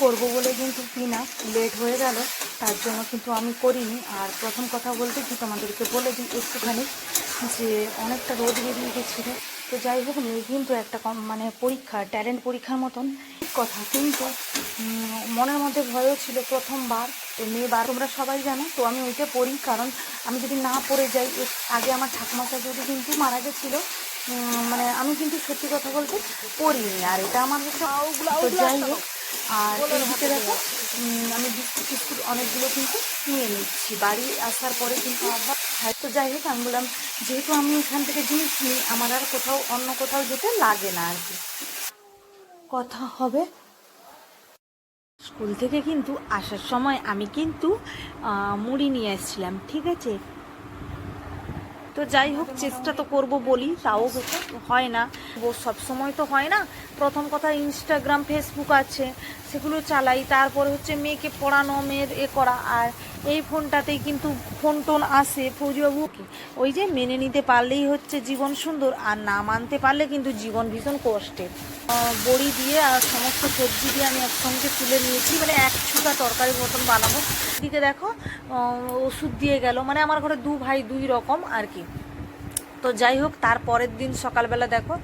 করব বলে কিন্তু কিনা লেট হয়ে গেল তার জন্য কিন্তু আমি করিনি। আর প্রথম কথা বলতে কি তোমাদেরকে বলে দিই একটুখানি যে অনেকটা রোদ বেরিয়ে গেছিল। তো যাই হোক মেয়ে কিন্তু একটা কম মানে পরীক্ষা ট্যালেন্ট পরীক্ষার মতন কথা। কিন্তু মনের মধ্যে ভয়ও ছিল প্রথমবার। তো মেয়ে বার তোমরা সবাই জানো তো আমি ওইটা পড়ি। কারণ আমি যদি না পড়ে যাই আগে আমার ঠাকুমা যদি কিন্তু মারা গেছিল মানে আমি কিন্তু সত্যি কথা বলতে পড়িনি। আর এটা আমার হচ্ছে যাই হোক আর এদিকে দেখো আমি বিস্কুট টিস্কুট অনেকগুলো কিন্তু নিয়ে নিচ্ছি। বাড়ি আসার পরে কিন্তু আবার হয়তো যাই হোক, আমি বললাম, যেহেতু আমি এখান থেকে জিনিস নিই আমার আর কোথাও, অন্য কোথাও যেতে লাগে না আর কি। কথা হবে। স্কুল থেকে কিন্তু আসার সময় আমি কিন্তু মুড়ি নিয়ে এসেছিলাম, ঠিক আছে? তো যাই হোক, চেষ্টা তো করব বলি, তাও হয় না। ও সব সময় তো হয় না। প্রথম কথা ইনস্টাগ্রাম ফেসবুক আছে, সেগুলো চালাই। তারপরে হচ্ছে মেয়েকে পড়ানো, মেয়ের এ করা। আর এই ফোনটাতেই কিন্তু ফোন টোন আসে ফৌজিবাবুকে ওই যে মেনে নিতে পারলেই হচ্ছে জীবন সুন্দর, আর না মানতে পারলে কিন্তু জীবন ভীষণ কষ্টের বড়ি দিয়ে আর সমস্ত সবজি দিয়ে আমি একসঙ্গে তুলে নিয়েছি মানে এক ছুটা তরকারির মতন বানাবো। দিকে দেখো ওষুধ দিয়ে গেল মানে আমার ঘরে দু ভাই দুই রকম আর কি। তো যাই হোক, তার পরের দিন সকালবেলা দেখো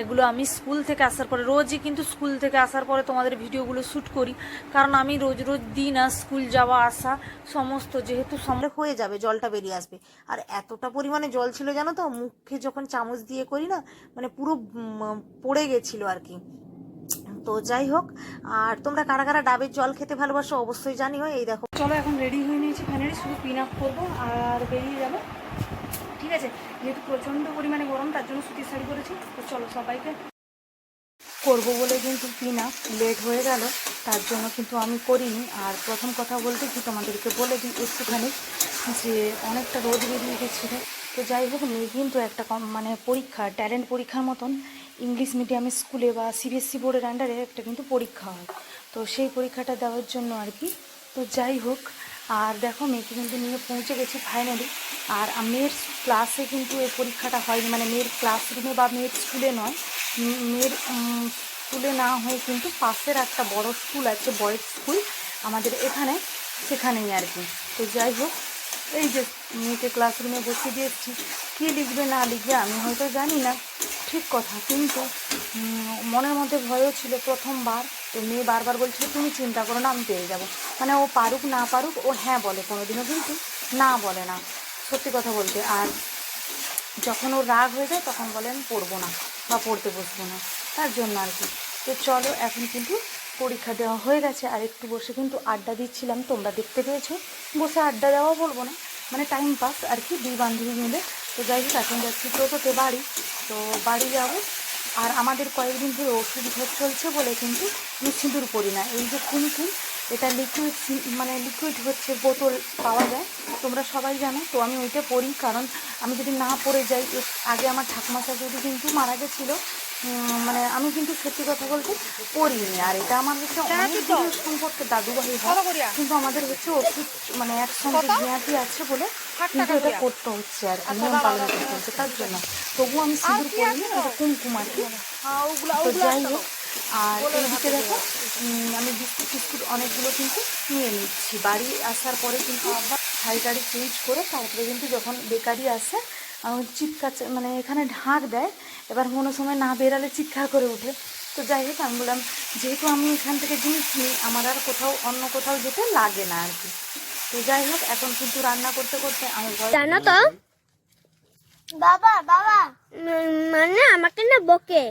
এগুলো আমি স্কুল থেকে আসার পরে রোজই কিন্তু স্কুল থেকে আসার পরে তোমাদের ভিডিওগুলো শ্যুট করি। কারণ আমি রোজ রোজ দিই না স্কুল যাওয়া আসা সমস্ত যেহেতু সময় হয়ে যাবে জলটা বেরিয়ে আসবে। আর এতটা পরিমাণে জল ছিল জানো তো মুখে যখন চামচ দিয়ে করি না মানে পুরো পড়ে গেছিল আর কি। তো যাই হোক আর তোমরা কারা কারা ডাবের জল খেতে ভালোবাসো অবশ্যই জানিও। এই দেখো। চলো এখন রেডি হয়ে নিয়েছি ফাইনালি শুধু পিন আপ করব আর বেরিয়ে যাব। ঠিক আছে? যেহেতু প্রচণ্ড পরিমাণে গরম, তার জন্য সুতির শাড়ি পরেছি। তো চলো সবাইকে করব বলে কিন্তু আপ লেট হয়ে গেল, তার জন্য কিন্তু আমি করিনি। আর প্রথম কথা বলতে কি, তোমাদেরকে বলে দিই একটুখানি যে অনেকটা রোদ বেরিয়ে গেছিল। তো যাই হোক মেয়ে কিন্তু একটা কম মানে পরীক্ষা ট্যালেন্ট পরীক্ষার মতন ইংলিশ মিডিয়াম স্কুলে বা সিবিএসসি বোর্ডের আন্ডারে একটা কিন্তু পরীক্ষা হয়। তো সেই পরীক্ষাটা দেওয়ার জন্য আর কি। তো যাই হোক আর দেখো, মেয়েকে কিন্তু নিয়ে পৌঁছে গেছি ফাইনালি আর মেয়ের ক্লাসে কিন্তু এই পরীক্ষাটা হয়নি। মানে মেয়ের ক্লাসরুমে বা মেয়ের স্কুলে নয় মেয়ের স্কুলে না হয়ে কিন্তু পাশের একটা বড় স্কুল আছে বয়েজ স্কুল আমাদের এখানে, সেখানেই আর কি। তো যাই হোক, এই যে মেয়েকে ক্লাসরুমে বসিয়ে দিয়েছি। কী লিখবে না লিখবে আমি হয়তো জানি না। ঠিক কথা, কিন্তু মনের মধ্যে ভয়ও ছিল প্রথমবার। তো মেয়ে বারবার বলছিল, তুমি চিন্তা করো না, আমি পেয়ে যাব। মানে ও পারুক, না পারুক, ও হ্যাঁ বলে কোনোদিনও, কিন্তু না বলে না। সত্যি কথা বলতে, আর যখন ওর রাগ হয়ে যায়, তখন বলে, আমি পড়ব না বা পড়তে বসবো না। তার জন্য আর কি। তো চলো, এখন কিন্তু পরীক্ষা দেওয়া হয়ে গেছে, আর একটু বসে কিন্তু আড্ডা দিচ্ছিলাম। তোমরা দেখতে পেয়েছ, বসে আড্ডা দেওয়া বলব না মানে টাইম পাস আর কি, দুই বান্ধবী মিলে। তো যাই হোক, এখন যাচ্ছি টোটোতে বাড়ি। তো বাড়ি যাব। আর আমাদের কয়েকদিন ধরে ওষুধ ঘর চলছে বলে কিন্তু আমি সিঁদুর পরি না এই যে কুমকুম এটা লিকুইড মানে লিকুইড হচ্ছে বোতল পাওয়া যায় তোমরা সবাই জানো তো আমি ওইটা পরি কারণ আমি যদি না পড়ে যাই আগে আমার ঠাকুমা যদি কিন্তু মারা গেছিল মানে আমি কিন্তু সত্যি কথা বলতে পড়িনি আর এটা আমার হচ্ছে সম্পর্কে দাদু ভাই হয় কিন্তু আমাদের হচ্ছে ওষুধ মানে একসঙ্গে জ্ঞাতি আছে বলে কিন্তু এটা করতে হচ্ছে আর কি নিয়ম পালন করতে হচ্ছে তার জন্য। তবুও আমি সিঁদুর পড়িনি এটা কুমকুম আর কি। তো যাই হোক আর এইদিকে দেখো আমি বিস্কুট টিস্কুট অনেকগুলো কিন্তু নিয়ে নিচ্ছি। বাড়ি আসার পরে কিন্তু আবার? শাড়ি টাড়ি চেঞ্জ করে তারপরে কিন্তু যখন বেকারি আসে আমি চিৎকার মানে এখানে ঢাক দেয় এবার কোনো সময় না বেরালে চিৎকার করে ওঠে। তো যাই হোক আমি বললাম যেহেতু আমি এখান থেকে জিনিস নিই আমার আর কোথাও অন্য কোথাও যেতে লাগে না আর কি। তো যাই হোক এখন কিন্তু রান্না করতে করতে আমি জানো তো? বাবা বাবা। মানে আমাকে না বকে।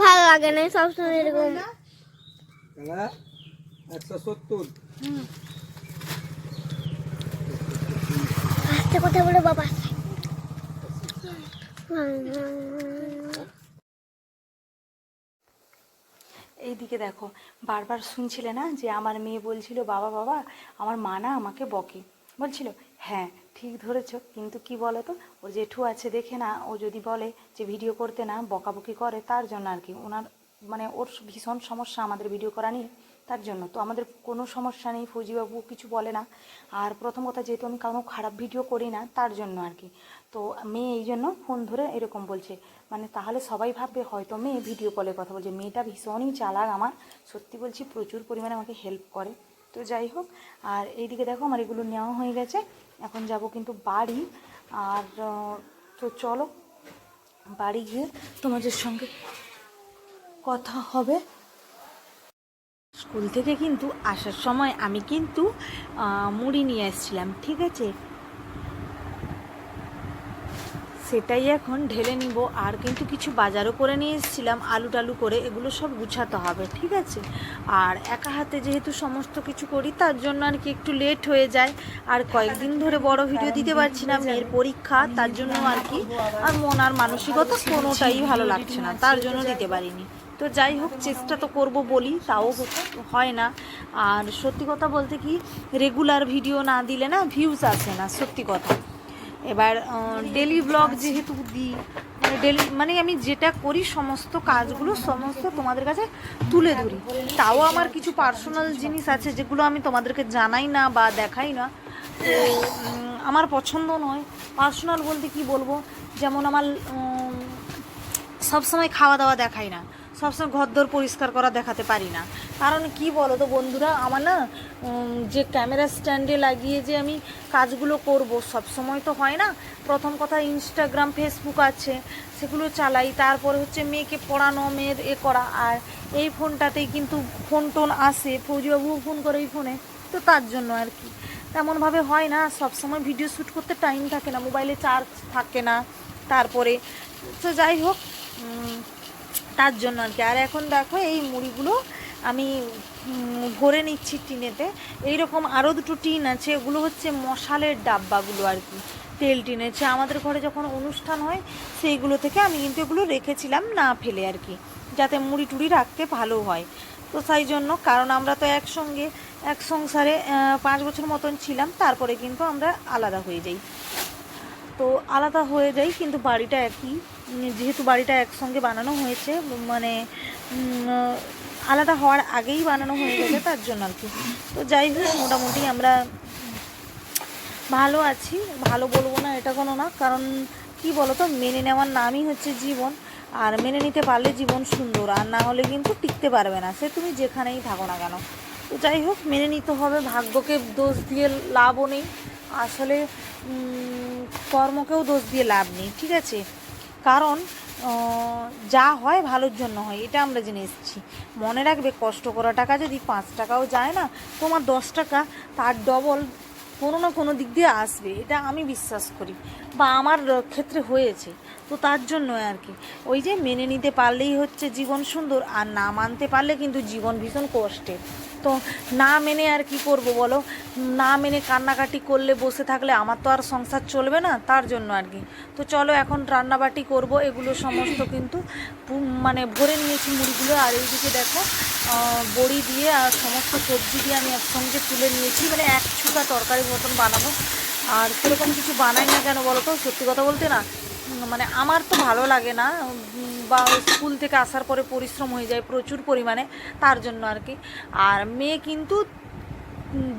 ভালো লাগে না সবসময় এরকম। একশো সত্তর। আস্তে কথা বলে বাবা। এইদিকে দেখো বারবার শুনছিলে না যে আমার মেয়ে বলছিল বাবা বাবা আমার মা না আমাকে বকে। বলছিল হ্যাঁ ঠিক ধরেছ, কিন্তু কি বলো তো ওর জেঠু আছে দেখে না, ও যদি বলে যে ভিডিও করতে না, বকাবকি করে, তার জন্য আর কি। ওনার মানে ওর ভীষণ সমস্যা আমাদের ভিডিও করা নিয়ে, তার জন্য। তো আমাদের কোনো সমস্যা নেই, ফৌজিবাবু কিছু বলে না। আর প্রথম কথা, যেহেতু আমি কোনো খারাপ ভিডিও করি না, তার জন্য আর কি। তো মেয়ে এই জন্য ফোন ধরে এরকম বলছে মানে তাহলে সবাই ভাববে হয়তো মেয়ে ভিডিও কলে কথা বলছে। মেয়েটা ভীষণই চালাক আমার। সত্যি বলছি, প্রচুর পরিমাণে আমাকে হেল্প করে। তো যাই হোক, আর এইদিকে দেখো আমার এগুলো নেওয়া হয়ে গেছে। এখন যাব কিন্তু বাড়ি। আর তো চলো, বাড়ি গিয়ে তোমাদের সঙ্গে কথা হবে। স্কুল থেকে কিন্তু আসার সময় আমি কিন্তু মুড়ি নিয়ে এসেছিলাম, ঠিক আছে? সেটাই এখন ঢেলে নিব। আর কিন্তু কিছু বাজারও করে নিয়ে এসেছিলাম, আলু টালু করে, এগুলো সব গুছাতে হবে, ঠিক আছে? আর একা হাতে যেহেতু সমস্ত কিছু করি, তার জন্য আর কি একটু লেট হয়ে যায়। আর কয়েকদিন ধরে বড় ভিডিও দিতে পারছি না, মেয়ের পরীক্ষা, তার জন্য আর কি আর মন আর মানসিকতা কোনোটাই ভালো লাগছে না, তার জন্য দিতে পারিনি। তো যাই হোক, চেষ্টা তো করব বলি, তাও হয় না। আর সত্যি কথা বলতে কি রেগুলার ভিডিও না দিলে না ভিউজ আসে না, সত্যি কথা। এবার ডেলি ব্লগ যেহেতু দিই মানে ডেলি মানে আমি যেটা করি সমস্ত কাজগুলো সমস্ত তোমাদের কাছে তুলে ধরি। তাও আমার কিছু পার্সোনাল জিনিস আছে যেগুলো আমি তোমাদেরকে জানাই না বা দেখাই না। তো আমার পছন্দ নয়। পার্সোনাল বলতে কি বলব? যেমন আমার সবসময় খাওয়া দাওয়া দেখাই না। সবসময় ঘরদোর পরিষ্কার করা দেখাতে পারি না। কারণ কি বলো তো বন্ধুরা, আমার না যে ক্যামেরা স্ট্যান্ডে লাগিয়ে যে আমি কাজগুলো করব সব সময় তো হয় না। প্রথম কথা ইনস্টাগ্রাম ফেসবুক আছে, সেগুলো চালাই, তারপরে হচ্ছে মেয়েকে পড়ানো, মেয়ের এ করা, আর এই ফোনটাতেই কিন্তু ফোন টোন আসে, ফৌজিবাবুও ফোন করে এই ফোনে, তো তার জন্য আর কি। তেমনভাবে হয় না সব সময় ভিডিও শ্যুট করতে টাইম থাকে না, মোবাইলে চার্জ থাকে না, তারপরে, তো যাই হোক তার জন্য আর কি। আর এখন দেখো এই মুড়িগুলো আমি ভরে নিচ্ছি টিনেতে। এইরকম আরও দুটো টিন আছে ওগুলো হচ্ছে মশালের ডাব্বাগুলো আর কি, তেল টিনেছে আমাদের ঘরে যখন অনুষ্ঠান হয়, সেইগুলো থেকে আমি কিন্তু এগুলো রেখেছিলাম না ফেলে আর কি, যাতে মুড়ি টুড়ি রাখতে ভালো হয়। তো তাই জন্য, কারণ আমরা তো একসঙ্গে, এক সংসারে পাঁচ বছর মতন ছিলাম, তারপরে কিন্তু আমরা আলাদা হয়ে যাই। তো আলাদা হয়ে যাই, কিন্তু বাড়িটা একই। যেহেতু বাড়িটা একসঙ্গে বানানো হয়েছে মানে আলাদা হওয়ার আগেই বানানো হয়ে গেছে, তার জন্য আর কি। তো যাই হোক, মোটামুটি আমরা ভালো আছি, ভালো বলব না এটা কোনো না, কারণ কি বলো তো মেনে নেওয়ার নামই হচ্ছে জীবন, আর মেনে নিতে পারলে জীবন সুন্দর, আর না হলে কিন্তু টিকতে পারবে না, সে তুমি যেখানেই থাকো না কেন। তো যাই হোক, মেনে নিতে হবে, ভাগ্যকে দোষ দিয়ে লাভও নেই, আসলে কর্মকেও দোষ দিয়ে লাভ নেই, ঠিক আছে? কারণ যা হয় ভালোর জন্য হয়, এটা আমরা জেনে এসেছি। মনে রাখবে, কষ্ট করা টাকা যদি পাঁচ টাকাও যায় না, তোমার দশ টাকা তার ডবল কোনো না কোনো দিক দিয়ে আসবে, এটা আমি বিশ্বাস করি। বা আমার ক্ষেত্রে হয়েছে। তো তার জন্য আর কি। ওই যে মেনে নিতে পারলেই হচ্ছে জীবন সুন্দর, আর না মানতে পারলে কিন্তু জীবন ভীষণ কষ্টের। তো না মেনে আর কি করব বলো? না মেনে কান্নাকাটি করলে, বসে থাকলে আমার তো আর সংসার চলবে না, তার জন্য আর কি। তো চলো এখন রান্নাবাটি করব, এগুলো সমস্ত কিন্তু মানে ভরে নিয়েছি মুড়িগুলো। আর এইদিকে দেখো বড়ি দিয়ে আর সমস্ত সবজি দিয়ে আমি একসঙ্গে তুলে নিয়েছি। মানে এক ছুকা তরকারির মতন বানাবো। আর সেরকম কিছু বানাই না কেন বলো তো? সত্যি কথা বলতে না? মানে আমার তো ভালো লাগে না, বা স্কুল থেকে আসার পরে পরিশ্রম হয়ে যায় প্রচুর পরিমাণে, তার জন্য আর কি। আর মেয়ে কিন্তু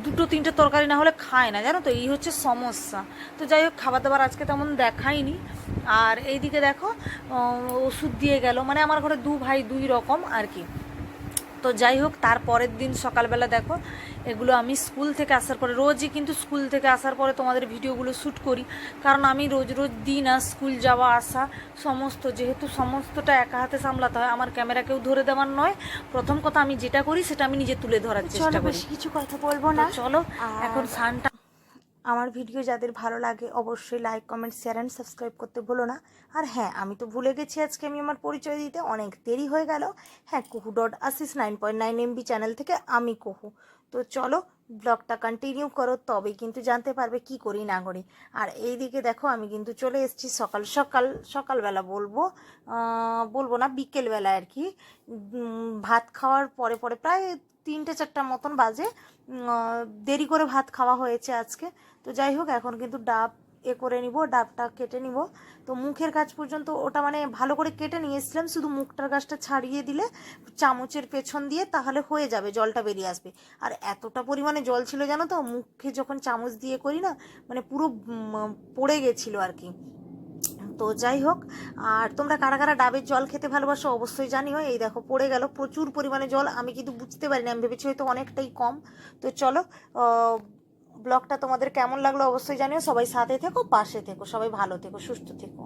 দুটো তিনটে তরকারি না হলে খায় না, জানো তো? এই হচ্ছে সমস্যা। তো যাই হোক খাবার দাবার আজকে তেমন দেখাইনি। আর এইদিকে দেখো ওষুধ দিয়ে গেল। মানে আমার ঘরে দু ভাই দুই রকম আর কি। তো যাই হোক, তার পরের দিন সকালবেলা দেখো এগুলো আমি স্কুল থেকে আসার পরে রোজই কিন্তু স্কুল থেকে আসার পরে তোমাদের ভিডিওগুলো শ্যুট করি। কারণ আমি রোজ রোজ দিই না স্কুল যাওয়া আসা সমস্ত যেহেতু সমস্তটা একা হাতে সামলাতে হয় আমার ক্যামেরা কেউ ধরে দেওয়ার নয়। প্রথম কথা আমি যেটা করি সেটা আমি নিজে তুলে ধরার চেষ্টা করি। বেশি কিছু কথা বলব না। চলো এখন সানটা আমার ভিডিও যাদের ভালো লাগে অবশ্যই like comment share and subscribe করতে ভুলো না। আর হ্যাঁ আমি তো ভুলে গেছি আজকে আমি আমার পরিচয় দিতে অনেক দেরি হয়ে গেল। হ্যাঁ কুহু ডট আসিস nine point nine MB channel থেকে আমি কুহু। তো চলো ব্লগটা কন্টিনিউ করো তবে কিন্তু জানতে পারবে কি করি না করি। আর এই দিকে দেখো আমি কিন্তু চলে এসেছি সকাল সকাল, সকালবেলা বলব বলব না, বিকেলবেলা আর কি। ভাত খাওয়ার পরে পরে প্রায় তিনটে, চারটা মতন বাজে। দেরি করে ভাত খাওয়া হয়েছে আজকে। তো যাই হোক, এখন কিন্তু ডাব এ করে নিব, ডাবটা কেটে নিব। তো মুখের কাজ পর্যন্ত ওটা মানে ভালো করে কেটে নিয়ে এসেছিলাম, শুধু মুখটার গাছটা ছাড়িয়ে দিলে চামচের পেছন দিয়ে তাহলে হয়ে যাবে, জলটা বেরিয়ে আসবে। আর এতটা পরিমাণে জল ছিল জানো তো, মুখে যখন চামচ দিয়ে করি না মানে পুরো পড়ে গেছিল আর কি। তো যাই হোক, আর তোমরা কারা কারা ডাবের জল খেতে ভালোবাসো অবশ্যই জানিও, এই দেখো পড়ে গেল, প্রচুর পরিমাণে জল, আমি কিন্তু বুঝতে পারিনি, আমি ভেবেছি হয়তো অনেকটাই কম। তো চলো ব্লগটা তোমাদের কেমন লাগল অবশ্যই জানিও। সবাই সাথে থেকো, পাশে থেকো, সবাই ভালো থেকো, সুস্থ থেকো।